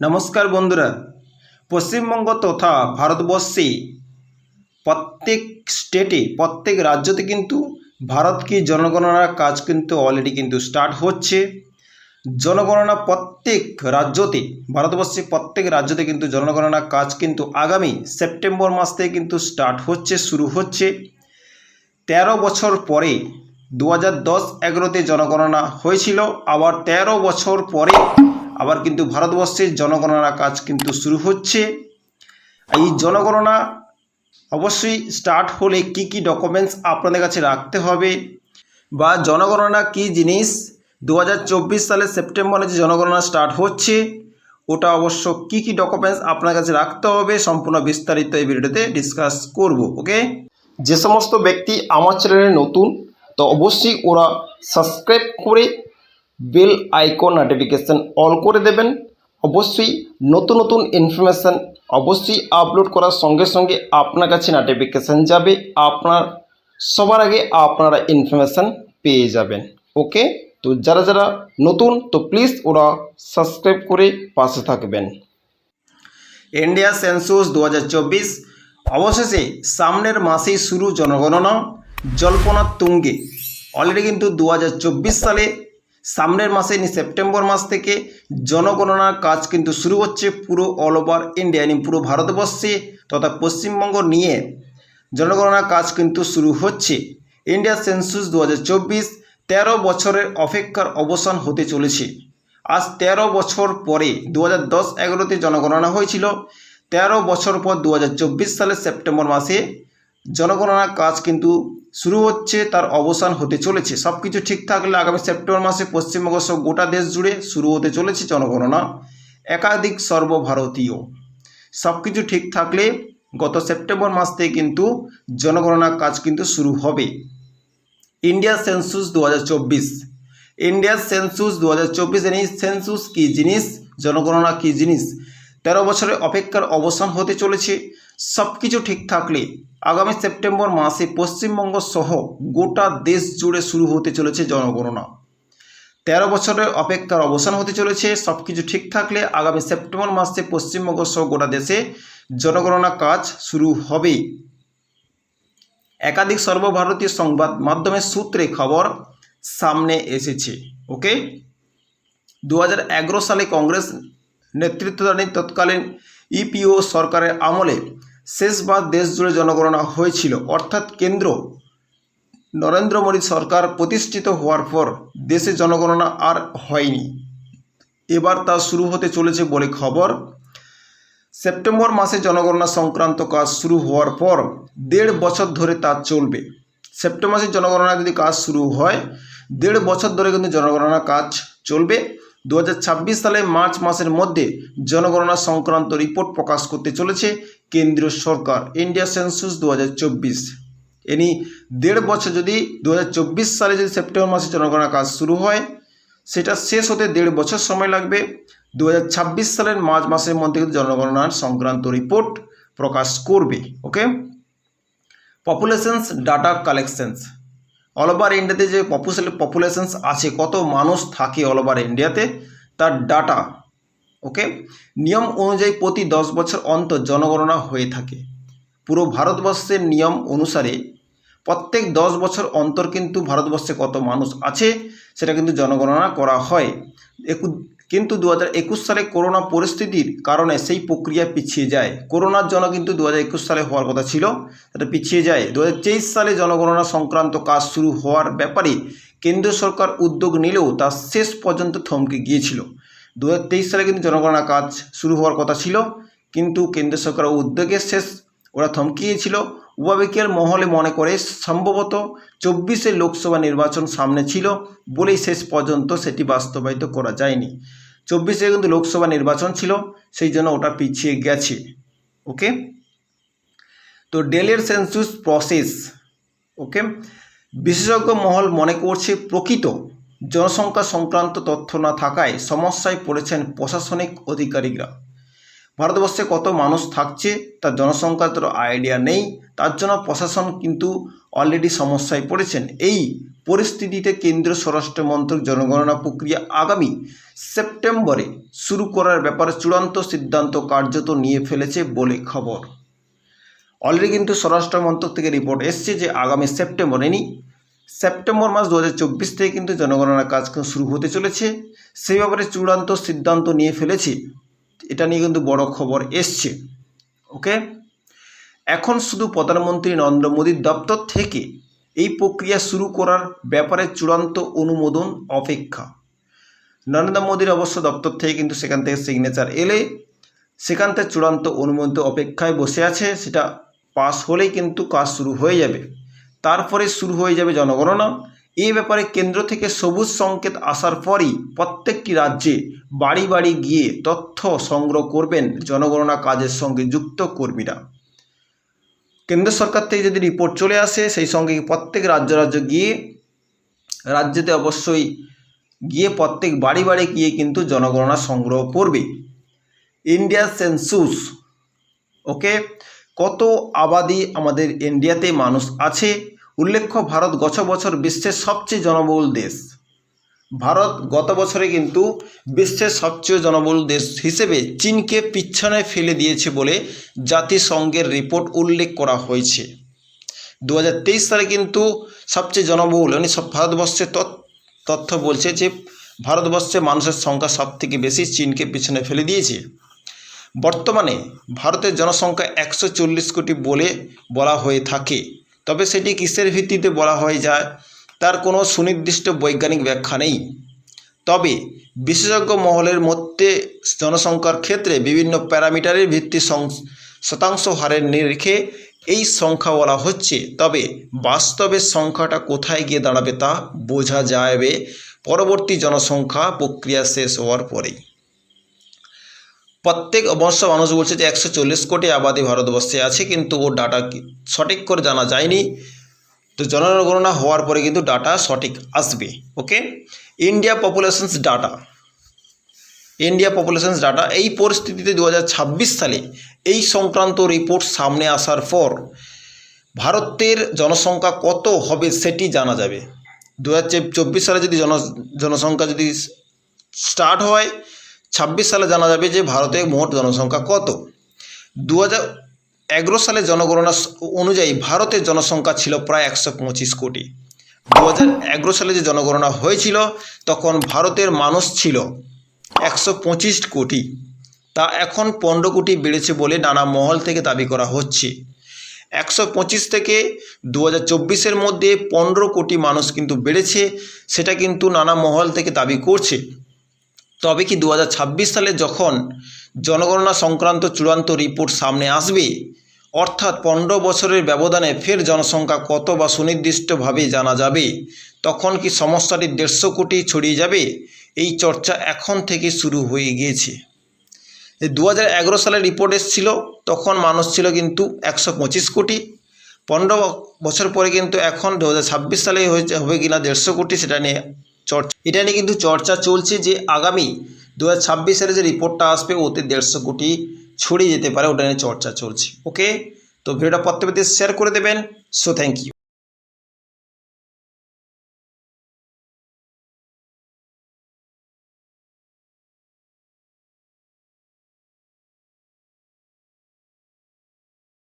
নমস্কার বন্ধুরা। পশ্চিমবঙ্গ তথা ভারতবর্ষে প্রত্যেক স্টেটে প্রত্যেক রাজ্যতে কিন্তু ভারত কি জনগণনার কাজ কিন্তু অলরেডি কিন্তু স্টার্ট হচ্ছে। জনগণনা প্রত্যেক রাজ্যতে, ভারতবর্ষে প্রত্যেক রাজ্যতে কিন্তু জনগণনার কাজ কিন্তু আগামী সেপ্টেম্বর মাস থেকে কিন্তু স্টার্ট হচ্ছে, শুরু হচ্ছে। তেরো বছর পরে দু হাজার দশ এগারোতে জনগণনা হয়েছিল, আবার তেরো বছর পরে আবার কিন্তু ভারতবর্ষের জনগণনা কাজ কিন্তু শুরু হচ্ছে। এই জনগণনা অবশ্যই স্টার্ট হলে কি কি ডকুমেন্টস আপনাদের কাছে রাখতে হবে বা জনগণনা কি জিনিস? দু সালে সেপ্টেম্বরে যে জনগণনা স্টার্ট হচ্ছে, ওটা অবশ্য কি কি ডকুমেন্টস আপনার কাছে রাখতে হবে সম্পূর্ণ বিস্তারিত এই ভিডিওতে ডিসকাস করব ওকে যে সমস্ত ব্যক্তি আমার চ্যানেলে নতুন, তো অবশ্যই ওরা সাবস্ক্রাইব করে বেল আইকন নোটিফিকেশান অল করে দেবেন। অবশ্যই নতুন নতুন ইনফরমেশান অবশ্যই আপলোড করার সঙ্গে সঙ্গে আপনার কাছে নোটিফিকেশান যাবে। আপনার, সবার আগে আপনারা ইনফরমেশান পেয়ে যাবেন। ওকে তো যারা যারা নতুন, তো প্লিজ ওরা সাবস্ক্রাইব করে পাশে থাকবেন। ইন্ডিয়া সেন্সুস দু অবশেষে সামনের মাসেই শুরু জনগণনা, জল্পনা তুঙ্গে। অলরেডি কিন্তু দু হাজার চব্বিশ সালে সামনের মাসে নি সেপ্টেম্বর মাস থেকে জনগণনার কাজ কিন্তু শুরু হচ্ছে পুরো অল ওভার ইন্ডিয়া পুরো ভারতবর্ষে তথা পশ্চিমবঙ্গ নিয়ে জনগণনার কাজ কিন্তু শুরু হচ্ছে। ইন্ডিয়া সেন্সুস দু হাজার তেরো বছরের অপেক্ষার অবসান হতে চলেছে। আজ তেরো বছর পরে দু হাজার দশ এগারোতে জনগণনা হয়েছিল। তেরো বছর পর দু হাজার চব্বিশ সালের সেপ্টেম্বর মাসে জনগণনার কাজ কিন্তু শুরু হচ্ছে, তার অবসান হতে চলেছে। সব কিছু ঠিক থাকলে আগামী সেপ্টেম্বর মাসে পশ্চিমবঙ্গ সহ গোটা দেশ জুড়ে শুরু হতে চলেছে জনগণনা। একাধিক সর্বভারতীয়। সব কিছু ঠিক থাকলে গত সেপ্টেম্বর মাস থেকে কিন্তু জনগণনার কাজ কিন্তু শুরু হবে। ইন্ডিয়া সেন্সুস দু ইন্ডিয়ার সেন্সুস দু হাজার চব্বিশ এই সেন্সুস কী জিনিস, জনগণনা কী জিনিস? তেরো বছরের অপেক্ষার অবসান হতে চলেছে। সব কিছু ঠিক থাকলে আগামী সেপ্টেম্বর মাসে পশ্চিমবঙ্গ সহ গোটা দেশ জুড়ে শুরু হতে চলেছে জনগণনা। তেরো বছরের অপেক্ষার অবসান হতে চলেছে সব কিছু ঠিক থাকলে আগামী সেপ্টেম্বর মাসে পশ্চিমবঙ্গ সহ গোটা দেশে জনগণনা কাজ শুরু হবে। একাধিক সর্বভারতীয় সংবাদ মাধ্যমের সূত্রে খবর সামনে এসেছে ওকে দু হাজার এগারো সালে কংগ্রেস নেতৃত্বদানী তৎকালীন ইপিও সরকারের আমলে শেষবার দেশ জুড়ে জনগণনা হয়েছিল। অর্থাৎ কেন্দ্র নরেন্দ্র মোদী সরকার প্রতিষ্ঠিত হওয়ার পর দেশে জনগণনা আর হয়নি। এবার তা শুরু হতে চলেছে বলে খবর। সেপ্টেম্বর মাসে জনগণনা সংক্রান্ত কাজ শুরু হওয়ার পর দেড় বছর ধরে তা চলবে। সেপ্টেম্বর মাসে জনগণনা যদি কাজ শুরু হয়, দেড় বছর ধরে কিন্তু জনগণনা কাজ চলবে। দু হাজার ছাব্বিশ সালে মার্চ মাসের মধ্যে জনগণনা সংক্রান্ত রিপোর্ট প্রকাশ করতে চলেছে। কেন্দ্রীয় সরকার ইন্ডিয়া সেন্সুস দু হাজার চব্বিশ। এনি দেড় বছর যদি দু হাজার চব্বিশ সালে যদি সেপ্টেম্বর মাসে জনগণনা কাজ শুরু হয়, সেটা শেষ হতে দেড় বছর সময় লাগবে। দু হাজার ছাব্বিশ সালের মার্চ মাসের মধ্যে কিন্তু জনগণনার সংক্রান্ত রিপোর্ট প্রকাশ করবে okay populations data collections all over ইন্ডিয়াতে যে পপুলেশন পপুলেশনস আছে, কত মানুষ থাকে অল ওভার ইন্ডিয়াতে তার ডাটা ওকে নিয়ম অনুযায়ী প্রতি দশ বছর অন্তর জনগণনা হয়ে থাকে। পুরো ভারতবর্ষের নিয়ম অনুসারে প্রত্যেক দশ বছর অন্তর কিন্তু ভারতবর্ষে কত মানুষ আছে, সেটা কিন্তু জনগণনা করা হয়। একু, কিন্তু দু একুশ সালে করোনা পরিস্থিতির কারণে সেই প্রক্রিয়া পিছিয়ে যায়। করোনার জন্য কিন্তু দু একুশ সালে হওয়ার কথা ছিল, সেটা পিছিয়ে যায়। দু হাজার তেইশ সালে জনগণনা সংক্রান্ত কাজ শুরু হওয়ার ব্যাপারে কেন্দ্র সরকার উদ্যোগ নিলেও তা শেষ পর্যন্ত থমকে গিয়েছিল। দু হাজার তেইশ সালে কিন্তু জনগণনা কাজ শুরু হওয়ার কথা ছিল, কিন্তু কেন্দ্র সরকার উদ্যোগে শেষ ওরা থমকে গিয়েছিল উপাবিকের মহলে মনে করে সম্ভবত চব্বিশে লোকসভা নির্বাচন সামনে ছিল বলেই শেষ পর্যন্ত সেটি বাস্তবায়িত করা যায়নি। চব্বিশে কিন্তু লোকসভা নির্বাচন ছিল, সেই জন্য ওটা পিছিয়ে গেছে। ওকে? তো ডেলের সেন্সুস প্রসেস, ওকে? বিশেষজ্ঞ মহল মনে করছে প্রকৃত জনসংখ্যা সংক্রান্ত তথ্য না থাকায় সমস্যায় পড়েছেন প্রশাসনিক অধিকারীরা ভারতবর্ষে কত মানুষ থাকছে তার জনসংখ্যার তোর আইডিয়া নেই, তার জন্য প্রশাসন কিন্তু অলরেডি সমস্যায় পড়েছেন। এই পরিস্থিতিতে কেন্দ্রীয় স্বরাষ্ট্র মন্ত্রক জনগণনা প্রক্রিয়া আগামী সেপ্টেম্বরে শুরু করার ব্যাপারে চূড়ান্ত সিদ্ধান্ত কার্যত নিয়ে ফেলেছে বলে খবর। অলরেডি কিন্তু স্বরাষ্ট্র মন্ত্রক থেকে রিপোর্ট এসছে যে আগামী সেপ্টেম্বর এনি সেপ্টেম্বর মাস দু হাজার চব্বিশ থেকে কিন্তু জনগণনার কাজ শুরু হতে চলেছে। সেই ব্যাপারে চূড়ান্ত সিদ্ধান্ত নিয়ে ফেলেছে। এটা নিয়ে কিন্তু বড় খবর এসছে। ওকে এখন শুধু প্রধানমন্ত্রী নরেন্দ্র মোদীর দপ্তর থেকে এই প্রক্রিয়া শুরু করার ব্যাপারে চূড়ান্ত অনুমোদন অপেক্ষা। নরেন্দ্র মোদীর অবশ্য দপ্তর থেকে কিন্তু সেখান থেকে সিগনেচার এলে সেখান থেকে চূড়ান্ত অনুমোদিত অপেক্ষায় বসে আছে। সেটা পাস হলেই কিন্তু কাজ শুরু হয়ে যাবে। তারপরে শুরু হয়ে যাবে জনগণনা। এ ব্যাপারে কেন্দ্র থেকে সবুজ সংকেত আসার পরই প্রত্যেকটি রাজ্যে বাড়ি বাড়ি গিয়ে তথ্য সংগ্রহ করবেন জনগণনা কাজের সঙ্গে যুক্ত কর্মীরা। কেন্দ্র সরকার থেকে যদি রিপোর্ট চলে আসে, সেই সঙ্গে প্রত্যেক রাজ্য রাজ্য গিয়ে, রাজ্যেতে অবশ্যই গিয়ে প্রত্যেক বাড়ি বাড়ি গিয়ে কিন্তু জনগণনা সংগ্রহ করবে। India census, okay? কত আবাদি আমাদের ইন্ডিয়াতে মানুষ আছে? উল্লেখ্য, ভারত গত বছর বিশ্বের সবচেয়ে জনবহুল দেশ। ভারত গত বছরে কিন্তু বিশ্বের সবচেয়ে জনবহুল দেশ হিসেবে চীনকে পিছনে ফেলে দিয়েছে বলে জাতিসংঘের রিপোর্ট উল্লেখ করা হয়েছে। দু হাজার তেইশ সালে কিন্তু সবচেয়ে জনবহুল মানে সব ভারতবর্ষের তথ্য বলছে যে ভারতবর্ষে মানুষের সংখ্যা সব থেকে বেশি চীনকে পিছনে ফেলে দিয়েছে। বর্তমানে ভারতের জনসংখ্যা একশো চল্লিশ কোটি বলে বলা হয়ে থাকে। তবে সেটি কিসের ভিত্তিতে বলা হয়ে যায় তার কোনো সুনির্দিষ্ট বৈজ্ঞানিক ব্যাখ্যা নেই। তবে বিশেষজ্ঞ মহলের মধ্যে জনসংখ্যার ক্ষেত্রে বিভিন্ন প্যারামিটারের ভিত্তি শতাংশ হারের নিরিখে এই সংখ্যা বলা হচ্ছে। তবে বাস্তবে সংখ্যাটা কোথায় গিয়ে দাঁড়াবে তা বোঝা যাবে। পরবর্তী জনসংখ্যা প্রক্রিয়া শেষ হওয়ার পরেই। প্রত্যেক অবশ্য মানুষ বলছে যে একশো চল্লিশ কোটি আবাদি ভারতবর্ষে আছে, কিন্তু ও ডাটা সঠিক করে জানা যায়নি। তো জনগণনা হওয়ার পরে কিন্তু ডাটা সঠিক আসবে okay India populations data India populations data এই পরিস্থিতিতে দু হাজার ছাব্বিশ সালে এই সংক্রান্ত রিপোর্ট সামনে আসার পর ভারতের জনসংখ্যা কত হবে সেটি জানা যাবে। দু সালে যদি জন, জনসংখ্যা যদি স্টার্ট হয় সালে জানা যাবে যে ভারতের মোট জনসংখ্যা কত? দু হাজার এগারো সালে জনগণনা অনুযায়ী ভারতের জনসংখ্যা ছিল প্রায় একশো পঁচিশ কোটি। দু এগারো সালে যে জনগণনা হয়েছিল, তখন ভারতের মানুষ ছিল একশো পঁচিশ কোটি। তা এখন পনেরো কোটি বেড়েছে বলে নানা মহল থেকে দাবি করা হচ্ছে। একশো পঁচিশ থেকে দু হাজার চব্বিশের মধ্যে পনেরো কোটি মানুষ কিন্তু বেড়েছে, সেটা কিন্তু নানা মহল থেকে দাবি করছে। তবে কি দু হাজার ছাব্বিশ সালে যখন জনগণনা সংক্রান্ত চূড়ান্ত রিপোর্ট সামনে আসবে, অর্থাৎ পনেরো বছরের ব্যবধানে ফের জনসংখ্যা কত বা সুনির্দিষ্টভাবে জানা যাবে, তখন কি সমস্যাটি দেড়শো কোটি ছড়িয়ে যাবে? এই চর্চা এখন থেকে শুরু হয়ে গিয়েছে। দু হাজার এগারো সালে রিপোর্ট এসেছিল, তখন মানুষ ছিল কিন্তু একশো পঁচিশ কোটি। পনেরো বছর পরে কিন্তু এখন দু হাজার ছাব্বিশ সালে হয়েছে, হবে কিনা দেড়শো কোটি সেটা নিয়ে চর্চা। এটা নিয়ে কিন্তু চর্চা চলছে যে আগামী দু হাজার ছাব্বিশ সালে যে রিপোর্টটা আসবে, ওতে দেড়শো কোটি ছড়িয়ে যেতে পারে, ওটা নিয়ে চর্চা চলছে। ওকে তো ভিডিওটা প্রত্যেকদের শেয়ার করে দেবেন। So thank you